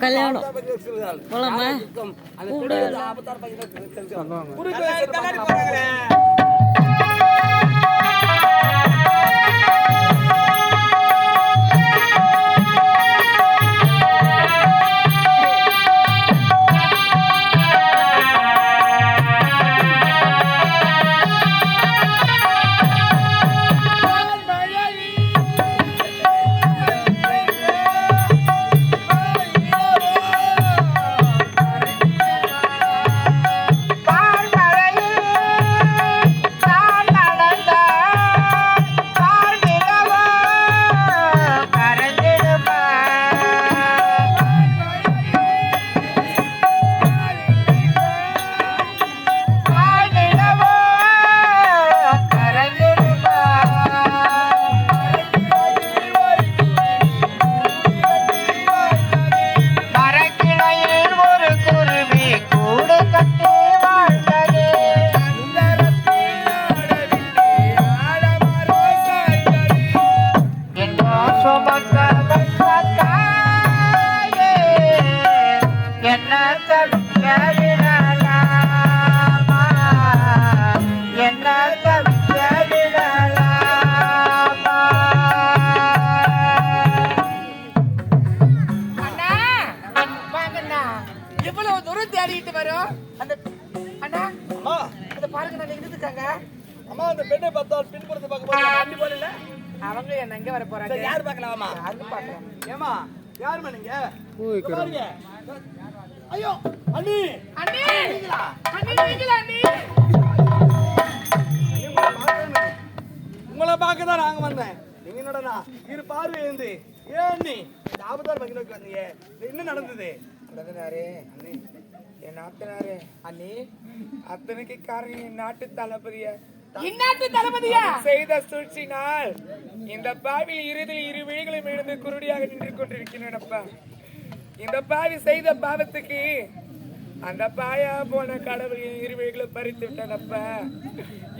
கல்யாணம். போலாமா? யாருக்கும் இவ்வளவு தூரம் தேடிட்டு வரும் அந்த அண்ணா அம்மா, அந்த பாருங்க நான் இருந்துக்காங்க. அம்மா, அந்த பெண்ணை பார்த்தால் பின்புறத்தை பார்க்க போது வண்டி போடல? அவங்க என்ன எங்க வர போறாங்க? யார் பார்க்கலாமா? யாருன்னு பாக்கலாம் ஏம்மா, யாரும்மா நீங்க? இங்க பாருங்க. ஐயோ, அண்ணி, அண்ணி! அண்ணி நீங்களா? அண்ணி உங்களை பார்க்க தான் நாங்க வந்தேன். நீங்க என்னடா இரு பார்வை இருந்து ஏன் நீ இந்த ஆபத்தால் பக்கம் நோக்கி வந்தீங்க இது என்ன நடந்தது? அண்ணே என் நாத்தனாரே அண்ணி அத்தனைக்கு காரணம் என் நாட்டு தளபதிய. இந்நாட்டு தளபதியா? செய்த சூழ்ச்சினால் இந்த பாவில் இறுதியில் இரு விழிகளும் எழுந்து குருடியாக நின்று கொண்டிருக்கிறேனப்பா இந்த பாவி செய்த பாவத்துக்கு அந்த பாயா போன கடவுள் இரு பறித்து விட்டனப்பா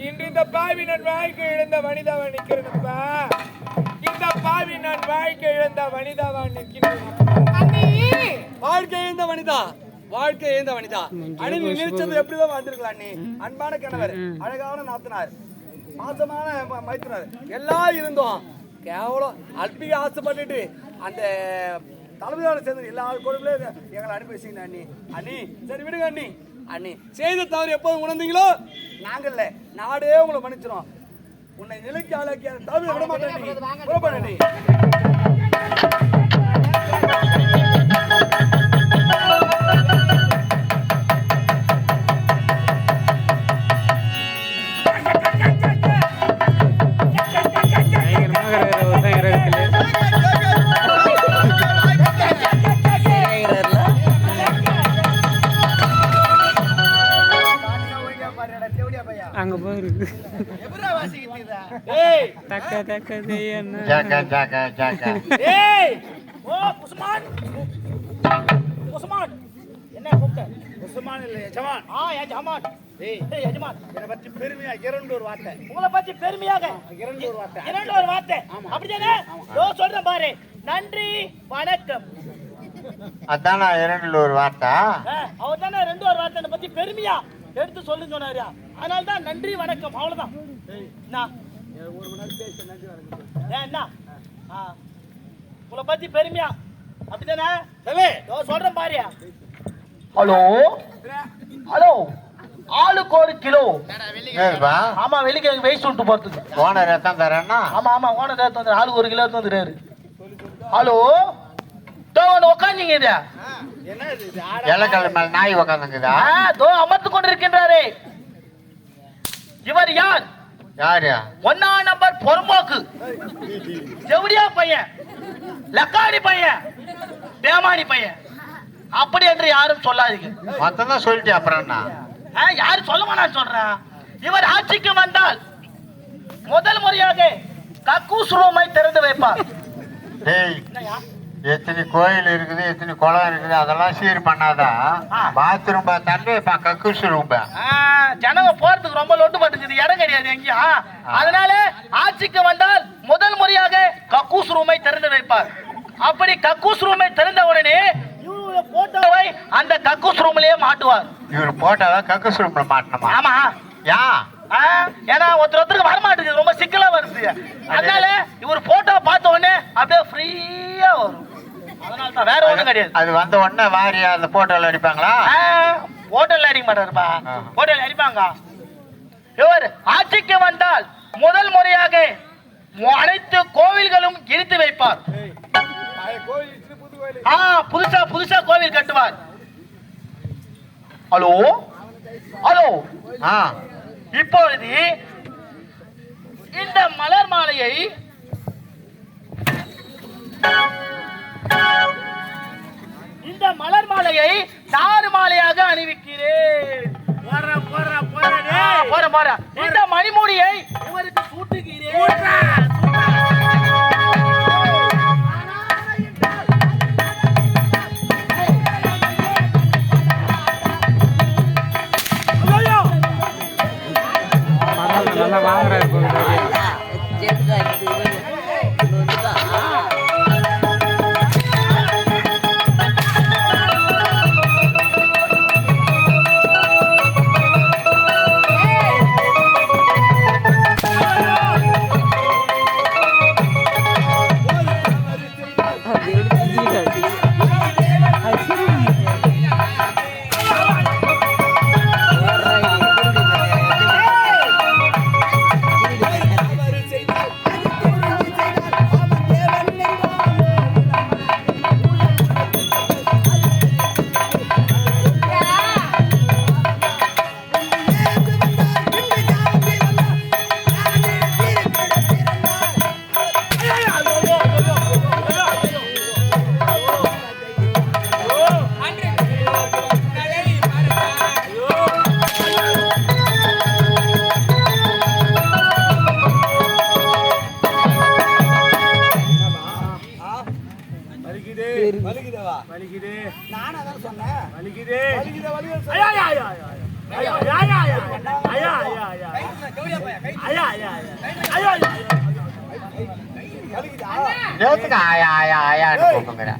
இன்று இந்த பாவி நான் வாழ்க்கை இழந்த வனிதாவா நிக்கிறேனப்பா இந்த பாவி நான் வாழ்க்கை இழந்த வனிதாவா நிற்கிறேன் அண்ணி! வாழ்க்கை இந்த வனிதா. வாழ்க்கை இந்த வனிதா. அணி நினைச்சது எப்படிதான் வந்திருக்கலாம் நீ? அன்பான கணவர் அழகான நாத்தனார் மாசமான மைத்துனர். எல்லாம் இருந்தோம். கேவலம். அல்பிக ஆசைப்பட்டுட்டு அந்த தளபதியோட சேர்ந்து எல்லா கொடுப்பிலே எங்களை அனுப்பி வச்சீங்க அண்ணி. அண்ணி சரி விடுங்க அண்ணி. அண்ணி செய்த தவறு எப்போது உணர்ந்தீங்களோ? நாங்கள்ல. நாடே உங்களை மன்னிச்சிரும். உன்னை நிலைக்கு ஆளாக்கி அந்த தவறு விட மாட்டேன் தக்க தக்க செய்யணும் ஜாக்கா ஜாக்கா ஜாக்கா. ஏய் ஓ உஸ்மான். உஸ்மான். என்ன கூப்பிட்ட? உஸ்மான் இல்ல எஜமான் ஆ எஜமான் ஏய் ஏய் எஜமான். என்னை பற்றி பெருமையா இரண்டு ஒரு வார்த்தை. உங்களை பத்தி பெருமையாக. இரண்டு ஒரு வார்த்தை. இரண்டு ஒரு வார்த்தை. அப்படிதானே? இதோ சொல்றேன் பாரு. நன்றி வணக்கம். அதான் நான் இரண்டுல ஒரு வார்த்தா? அவர் தானே ரெண்டு ஒரு வார்த்தை என்னை பத்தி பெருமையா எடுத்து சொல்லுன்னு சொன்னாரு அதனால தான் நன்றி வணக்கம். அவ்வளவுதான். என்ன? ஏன், என்ன? ஆ. உங்களை பத்தி பெருமையா? அப்படிதானே சொல்றேன் பாரு. ஹலோ? ஹலோ? ஆளுக்கு ஒரு கிலோ. ஆமா வெள்ளிக்கிழங்கு வெயிட் சொல்லிட்டு போறதுக்கு. ஓனர் எத்தான் தரேன்னா? ஆமா ஆமா ஓனர் எடுத்து வந்து ஆளுக்கு ஒரு கிலோ எடுத்து வந்துடுறாரு ஹலோ? தோ உட்காந்தீங்க இது. என்ன நாய் உக்காந்துங்குதா ஆ, தோ அமர்ந்து கொண்டிருக்கின்றாரே. இவர் யார்? யாரு? ஒன்னா நம்பர் பொறம்போக்கு. ஜவுடியா பையன். லக்காடி பையன். பேமானி பையன். அப்படி என்று யாரும் சொல்லாதீங்க. மொத்தம் தான் சொல்லிட்டே அப்புறம் என்ன? ஆ, யாரும் சொல்ல நான் சொல்றேன்? இவர் ஆட்சிக்கு வந்தால் முதல் முறையாக கக்கூஸ் ரூமை திறந்து வைப்பார்? எத்தனை கோயில் இருக்குது எத்தனை குளம் இருக்குது அதெல்லாம் சீர் பண்ணாதான். பாத்ரூம் தண்ணி ரூம் ஆ, ஜனங்க போறதுக்கு ரொம்ப லொட்டு பட்டுக்குது இடம் கிடையாது எங்கேயும். அதனால ஆட்சிக்கு வந்தால் முதல் முறையாக கக்கூஸ் ரூமை திறந்து வைப்பார். அப்படி கக்கூஸ் ரூமை திறந்த உடனே போட்டோவை அந்த கக்கூஸ் ரூம்லயே மாட்டுவார். இவர் போட்டாதான் கக்கூஸ் ரூம்ல மாட்டணுமா? ஆமா. யா? ஏன்னா ஒருத்தர் ஒருத்தருக்கு வரமாட்டேங்குது. ரொம்ப சிக்கலா வருது. அதனால இவர் போட்டோ பார்த்த உடனே அப்படியே ஃப்ரீயா வரும். அதனால தான் வேற ஒண்ணும் கிடையாது. அது வந்த உடனே வாரி அந்த போட்டோல அடிப்பாங்களா? ஹோட்டல்ல அடிக்க மாட்டாருப்பா ஆ. ஹோட்டல் அடிப்பாங்க. இவர் ஆட்சிக்கு வந்தால் முதல் முறையாக அனைத்து கோவில்களும் இடித்து வைப்பார். புதுசா புதுசா கோவில் கட்டுவார். ஹலோ? ஹலோ? ஆ. இப்பொழுது இந்த மலர் மாலையை இந்த மலர் மாலையை தாறு மாலையாக அணிவிக்கிறேன். ஆ, போறேன், போறேன். இந்த மணிமூடியை இவருக்கு சூட்டுகிறேன். நல்லா வாங்குறாரு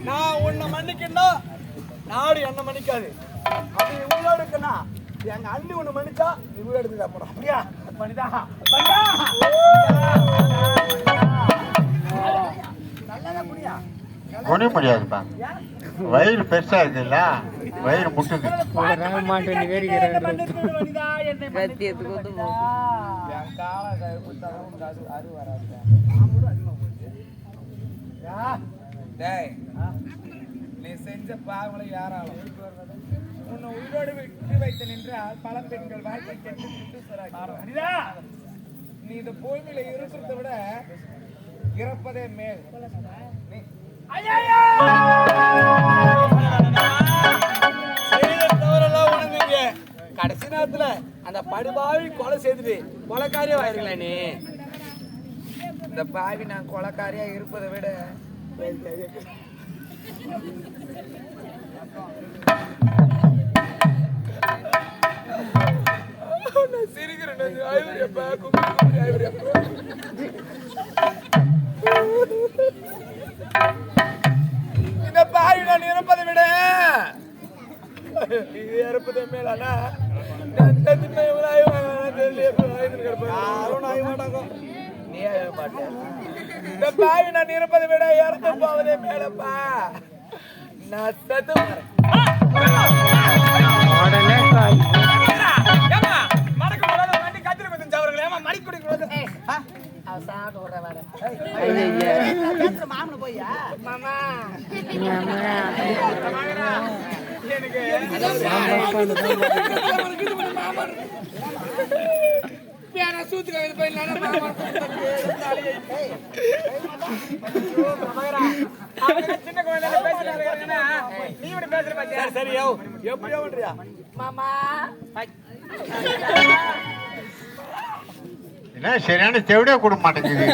நான் உன்னை நாடு என்ன மன்னிக்காது. அது உள்ள எங்க அண்ணி ஒண்ணு மன்னிச்சா இவ்வளவு எடுத்துட்டா போறோம் அப்படியா? பண்ணிதா முடியா முடியாதுப்பா வயிறு பெருசா இருக்குல்ல வயிறு முட்டுது. நீ செஞ்ச பாவங்களை யாராலும் உன்னை உயிரோடு விட்டு வைத்து நின்றால் பல பெண்கள் வாழ்க்கை கெட்டு நீ இந்த பூமியில இருக்கிறத விட இறப்பதே மேல். அந்த படுபாவி கொலை செய்துட்டு கொலைக்காரியா ஆயிருக்கல நீ? இந்த பாவி நான் கொலைக்காரியா இருப்பதை விட நான் சிரிக்கிறேன். நான் ஐவரியப்பா ஐவரியப்பா இந்த பாவி நான் இருப்பதை விட இது இறப்பதை மேலானா? இவ்வளோ யாரும் நாய மாட்டாங்க. நீ அழ மாட்டியா? இந்த பாவி நான் இருப்பதை விட இறந்து போவதே மேலப்பா. நான் செத்து சின்ன குழந்தைல பேசுறாங்க நீ இப்படி பேசுற பாத்தியா சரி யோ. எப்படியோ பண்றியா? மாமா. என்ன சரியான செவிடே கொடுக்க மாட்டேங்குது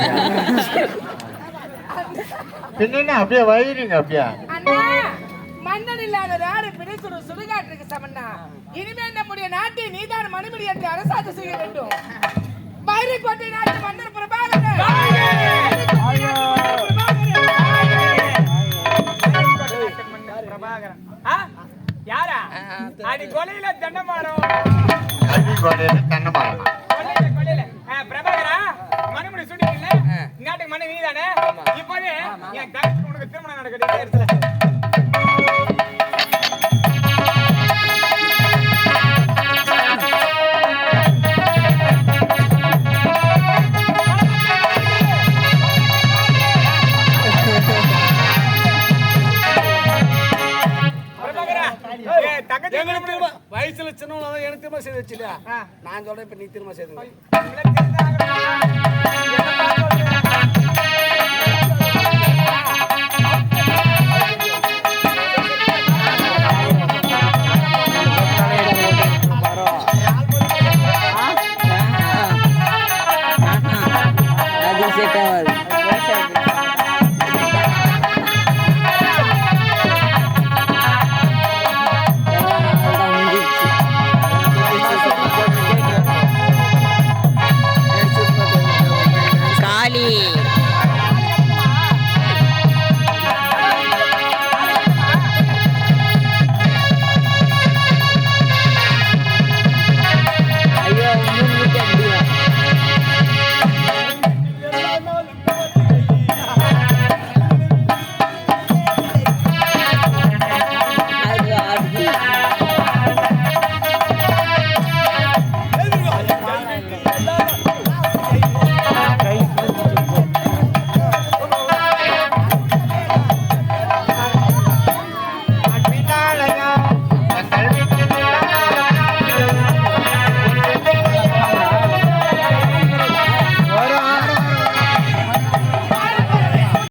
பின்ன என்ன அப்படியே வயிறுங்க அப்படியே. அண்ணா மன்னன் இல்லாத நாடு பிடிச்சுடு சுடுகாட்டுக்கு சமன்னா இனிமே நம்முடைய நாட்டை நீதான் மணிமணி என்று அரசாட்சி செய்ய வேண்டும். கொலையில தென்னை மரம் கல்வி கோடையில தென்னை மரம் கொல்லையில, கொல்லையில. ஆ, பிரபாகரா, மறுபடி சுட்டிட்டீங்களே? இந்நாட்டுக்கு மனைவி நீதானே? இப்போதே என் சொல்றேன் இப்ப நீ திரும்ப தெரிஞ்சா